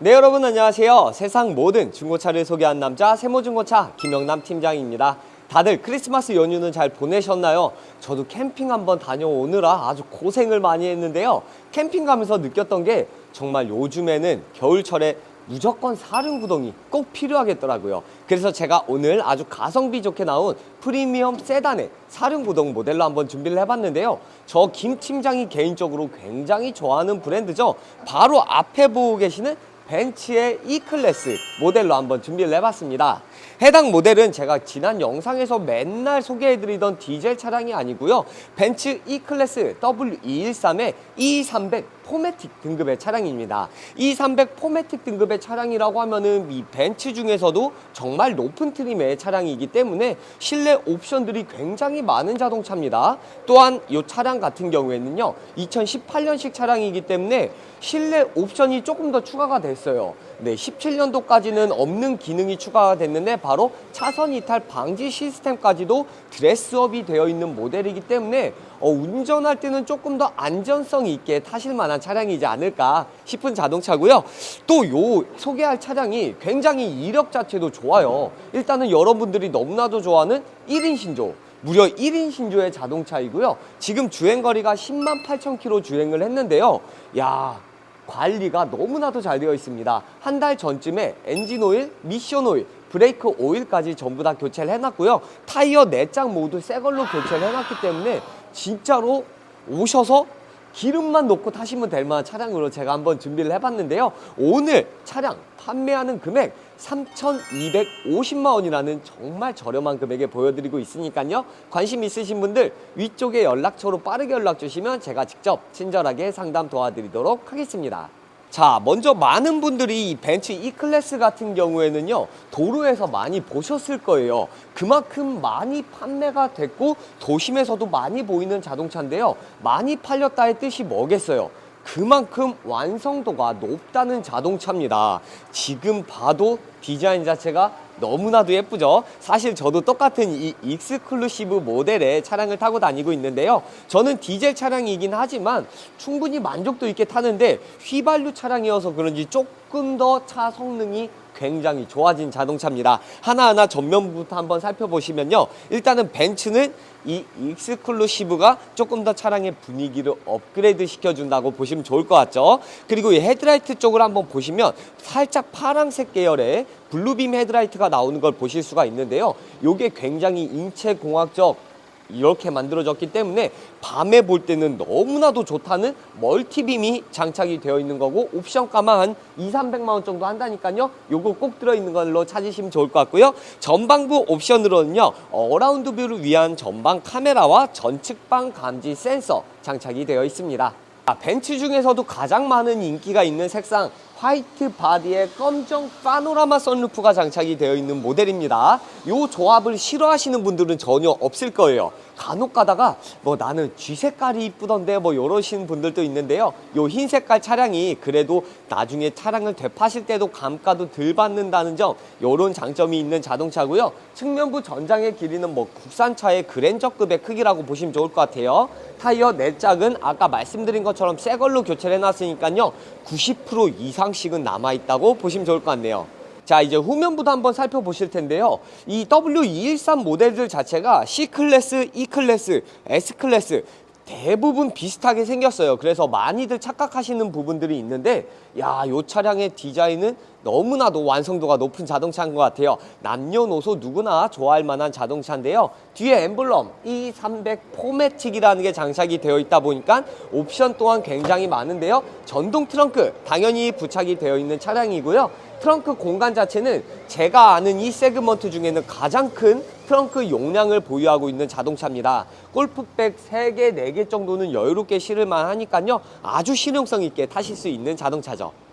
네 여러분 안녕하세요. 세상 모든 중고차를 소개한 남자 세모중고차 김영남 팀장입니다. 다들 크리스마스 연휴는 잘 보내셨나요? 저도 캠핑 한번 다녀오느라 아주 고생을 많이 했는데요. 캠핑 가면서 느꼈던 게 정말 요즘에는 겨울철에 무조건 사륜 구동이 꼭 필요하겠더라고요. 그래서 제가 오늘 아주 가성비 좋게 나온 프리미엄 세단의 사륜 구동 모델로 한번 준비를 해봤는데요. 저 김 팀장이 개인적으로 굉장히 좋아하는 브랜드죠. 바로 앞에 보고 계시는 벤츠의 E클래스 모델로 한번 준비를 해봤습니다. 해당 모델은 제가 지난 영상에서 맨날 소개해드리던 디젤 차량이 아니고요. 벤츠 E클래스 W213의 E300 포매틱 등급의 차량입니다. E300 포매틱 등급의 차량이라고 하면은 이 벤츠 중에서도 정말 높은 트림의 차량이기 때문에 실내 옵션들이 굉장히 많은 자동차입니다. 또한 이 차량 같은 경우에는요, 2018년식 차량이기 때문에 실내 옵션이 조금 더 추가가 됐어요. 네, 17년도까지는 없는 기능이 추가가 됐는데 바로 차선 이탈 방지 시스템까지도 드레스업이 되어 있는 모델이기 때문에 어, 운전할 때는 조금 더 안전성 있게 타실 만한 차량이지 않을까 싶은 자동차고요. 또 요 소개할 차량이 굉장히 이력 자체도 좋아요. 일단은 여러분들이 너무나도 좋아하는 1인 신조. 무려 1인 신조의 자동차이고요. 지금 주행거리가 10만 8천 킬로 주행을 했는데요. 야, 관리가 너무나도 잘 되어 있습니다. 한 달 전쯤에 엔진 오일, 미션 오일, 브레이크 오일까지 전부 다 교체를 해놨고요. 타이어 네장 모두 새 걸로 교체를 해놨기 때문에 진짜로 오셔서 기름만 넣고 타시면 될 만한 차량으로 제가 한번 준비를 해봤는데요. 오늘 차량 판매하는 금액 3,250만 원이라는 정말 저렴한 금액에 보여드리고 있으니까요. 관심 있으신 분들 위쪽에 연락처로 빠르게 연락 주시면 제가 직접 친절하게 상담 도와드리도록 하겠습니다. 자, 먼저 많은 분들이 이 벤츠 E클래스 같은 경우에는요, 도로에서 많이 보셨을 거예요. 그만큼 많이 판매가 됐고, 도심에서도 많이 보이는 자동차인데요. 많이 팔렸다의 뜻이 뭐겠어요? 그만큼 완성도가 높다는 자동차입니다. 지금 봐도 디자인 자체가 너무나도 예쁘죠? 사실 저도 똑같은 이 익스클루시브 모델의 차량을 타고 다니고 있는데요. 저는 디젤 차량이긴 하지만 충분히 만족도 있게 타는데 휘발유 차량이어서 그런지 조금 더 차 성능이 굉장히 좋아진 자동차입니다. 하나하나 전면부터 한번 살펴보시면요. 일단은 벤츠는 이 익스클루시브가 조금 더 차량의 분위기를 업그레이드 시켜준다고 보시면 좋을 것 같죠. 그리고 이 헤드라이트 쪽을 한번 보시면 살짝 파란색 계열의 블루빔 헤드라이트가 나오는 걸 보실 수가 있는데요. 이게 굉장히 인체공학적 이렇게 만들어졌기 때문에 밤에 볼 때는 너무나도 좋다는 멀티빔이 장착이 되어 있는 거고 옵션가만 한 2, 300만 원 정도 한다니까요. 요거 꼭 들어있는 걸로 찾으시면 좋을 것 같고요. 전방부 옵션으로는요. 어라운드 뷰를 위한 전방 카메라와 전측방 감지 센서 장착이 되어 있습니다. 아, 벤츠 중에서도 가장 많은 인기가 있는 색상 화이트 바디에 검정 파노라마 선루프가 장착이 되어 있는 모델입니다. 이 조합을 싫어하시는 분들은 전혀 없을 거예요. 간혹 가다가 뭐 나는 쥐 색깔이 이쁘던데 뭐 이러시는 분들도 있는데요. 요 흰 색깔 차량이 그래도 나중에 차량을 되파실 때도 감가도 덜 받는다는 점 요런 장점이 있는 자동차고요. 측면부 전장의 길이는 뭐 국산차의 그랜저급의 크기라고 보시면 좋을 것 같아요. 타이어 네 짝은 아까 말씀드린 것처럼 새 걸로 교체를 해놨으니까요. 90% 이상씩은 남아있다고 보시면 좋을 것 같네요. 자 이제 후면부도 한번 살펴보실 텐데요. 이 W213 모델들 자체가 C클래스, E클래스, S클래스 대부분 비슷하게 생겼어요. 그래서 많이들 착각하시는 부분들이 있는데 야 요 차량의 디자인은 너무나도 완성도가 높은 자동차인 것 같아요 남녀노소 누구나 좋아할 만한 자동차인데요 뒤에 엠블럼 E300 포매틱이라는 게 장착이 되어 있다 보니까 옵션 또한 굉장히 많은데요 전동 트렁크 당연히 부착이 되어 있는 차량이고요 트렁크 공간 자체는 제가 아는 이 세그먼트 중에는 가장 큰 트렁크 용량을 보유하고 있는 자동차입니다. 골프백 3개, 4개 정도는 여유롭게 실을 만 하니까요. 아주 실용성 있게 타실 수 있는 자동차죠.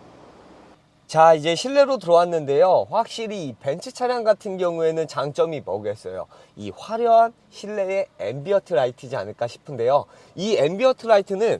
자 이제 실내로 들어왔는데요. 확실히 이 벤츠 차량 같은 경우에는 장점이 뭐겠어요? 이 화려한 실내의 앰비어트 라이트지 않을까 싶은데요. 이 앰비어트 라이트는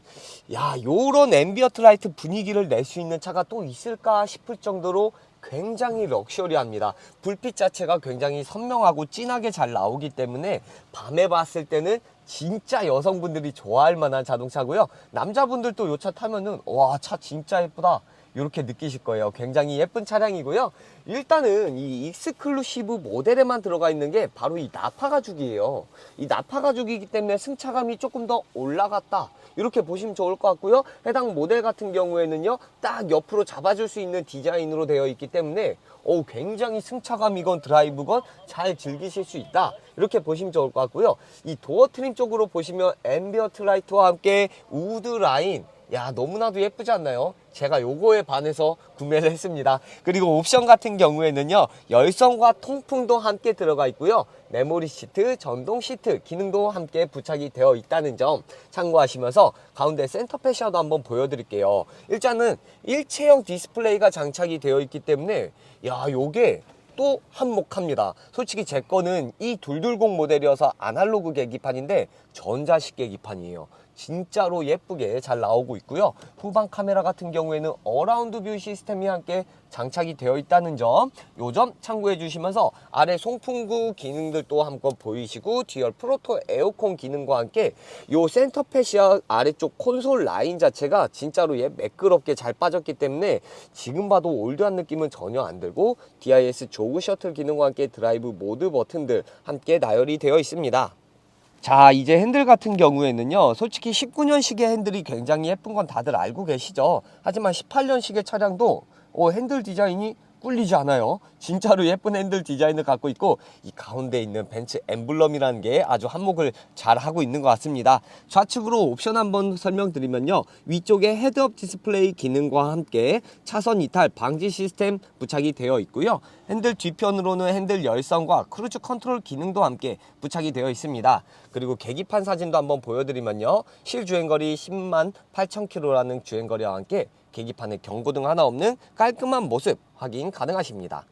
야 요런 앰비어트 라이트 분위기를 낼 수 있는 차가 또 있을까 싶을 정도로 굉장히 럭셔리합니다. 불빛 자체가 굉장히 선명하고 진하게 잘 나오기 때문에 밤에 봤을 때는 진짜 여성분들이 좋아할 만한 자동차고요. 남자분들도 요차 타면은 와 차 진짜 예쁘다 이렇게 느끼실 거예요. 굉장히 예쁜 차량이고요. 일단은 이 익스클루시브 모델에만 들어가 있는 게 바로 이 나파 가죽이에요. 이 나파 가죽이기 때문에 승차감이 조금 더 올라갔다. 이렇게 보시면 좋을 것 같고요. 해당 모델 같은 경우에는요, 딱 옆으로 잡아줄 수 있는 디자인으로 되어 있기 때문에 오, 굉장히 승차감이건 드라이브건 잘 즐기실 수 있다. 이렇게 보시면 좋을 것 같고요. 이 도어 트림 쪽으로 보시면 앰비어트 라이트와 함께 우드 라인 야 너무나도 예쁘지 않나요? 제가 요거에 반해서 구매를 했습니다. 그리고 옵션 같은 경우에는요 열선과 통풍도 함께 들어가 있고요 메모리 시트, 전동 시트 기능도 함께 부착이 되어 있다는 점 참고하시면서 가운데 센터 패셔도 한번 보여드릴게요. 일단은 일체형 디스플레이가 장착이 되어 있기 때문에 야 요게 또 한몫합니다. 솔직히 제 거는 이 둘둘공 모델이어서 아날로그 계기판인데 전자식 계기판이에요. 진짜로 예쁘게 잘 나오고 있고요. 후방 카메라 같은 경우에는 어라운드 뷰 시스템이 함께 장착이 되어 있다는 점, 요 점 참고해 주시면서 아래 송풍구 기능들도 한번 보이시고 듀얼 프로토 에어컨 기능과 함께 요 센터 패시아 아래쪽 콘솔 라인 자체가 진짜로 예 매끄럽게 잘 빠졌기 때문에 지금 봐도 올드한 느낌은 전혀 안 들고 DIS 조그 셔틀 기능과 함께 드라이브 모드 버튼들 함께 나열이 되어 있습니다. 자 이제 핸들 같은 경우에는요 솔직히 19년식의 핸들이 굉장히 예쁜 건 다들 알고 계시죠? 하지만 18년식의 차량도 어, 핸들 디자인이 꿀리지 않아요. 진짜로 예쁜 핸들 디자인을 갖고 있고 이 가운데 있는 벤츠 엠블럼이라는 게 아주 한몫을 잘 하고 있는 것 같습니다. 좌측으로 옵션 한번 설명드리면요. 위쪽에 헤드업 디스플레이 기능과 함께 차선 이탈 방지 시스템 부착이 되어 있고요. 핸들 뒤편으로는 핸들 열선과 크루즈 컨트롤 기능도 함께 부착이 되어 있습니다. 그리고 계기판 사진도 한번 보여드리면요. 실주행거리 10만 8천 킬로라는 주행거리와 함께 계기판에 경고등 하나 없는 깔끔한 모습 확인 가능하십니다.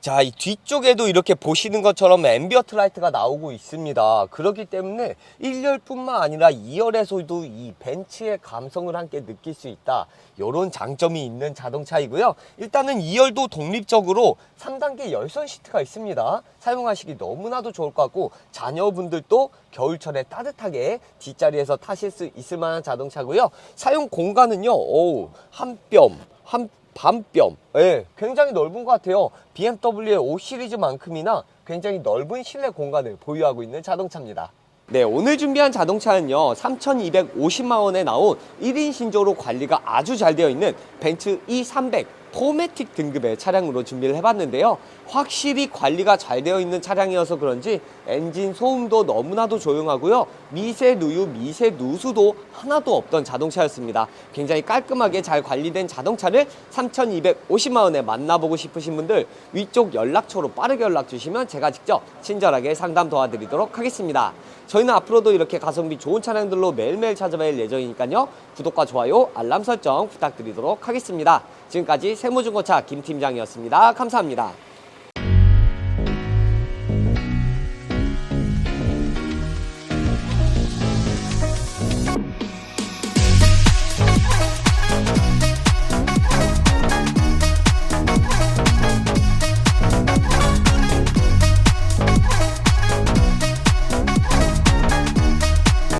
자, 이 뒤쪽에도 이렇게 보시는 것처럼 앰비어트 라이트가 나오고 있습니다. 그렇기 때문에 1열뿐만 아니라 2열에서도 이 벤츠의 감성을 함께 느낄 수 있다. 이런 장점이 있는 자동차이고요. 일단은 2열도 독립적으로 3단계 열선 시트가 있습니다. 사용하시기 너무나도 좋을 것 같고 자녀분들도 겨울철에 따뜻하게 뒷자리에서 타실 수 있을 만한 자동차고요. 사용 공간은요. 오우, 한 뼘, 한 반뼘. 예, 굉장히 넓은 것 같아요. BMW의 5 시리즈만큼이나 굉장히 넓은 실내 공간을 보유하고 있는 자동차입니다. 네, 오늘 준비한 자동차는요, 3,250만 원에 나온 1인 신조로 관리가 아주 잘 되어 있는 벤츠 E300 포매틱 등급의 차량으로 준비를 해봤는데요. 확실히 관리가 잘 되어 있는 차량이어서 그런지 엔진 소음도 너무나도 조용하고요. 미세 누유, 미세 누수도 하나도 없던 자동차였습니다. 굉장히 깔끔하게 잘 관리된 자동차를 3,250만 원에 만나보고 싶으신 분들 위쪽 연락처로 빠르게 연락 주시면 제가 직접 친절하게 상담 도와드리도록 하겠습니다. 저희는 앞으로도 이렇게 가성비 좋은 차량들로 매일매일 찾아뵐 예정이니까요. 구독과 좋아요, 알람 설정 부탁드리도록 하겠습니다. 지금까지 세무중고차 김 팀장이었습니다. 감사합니다.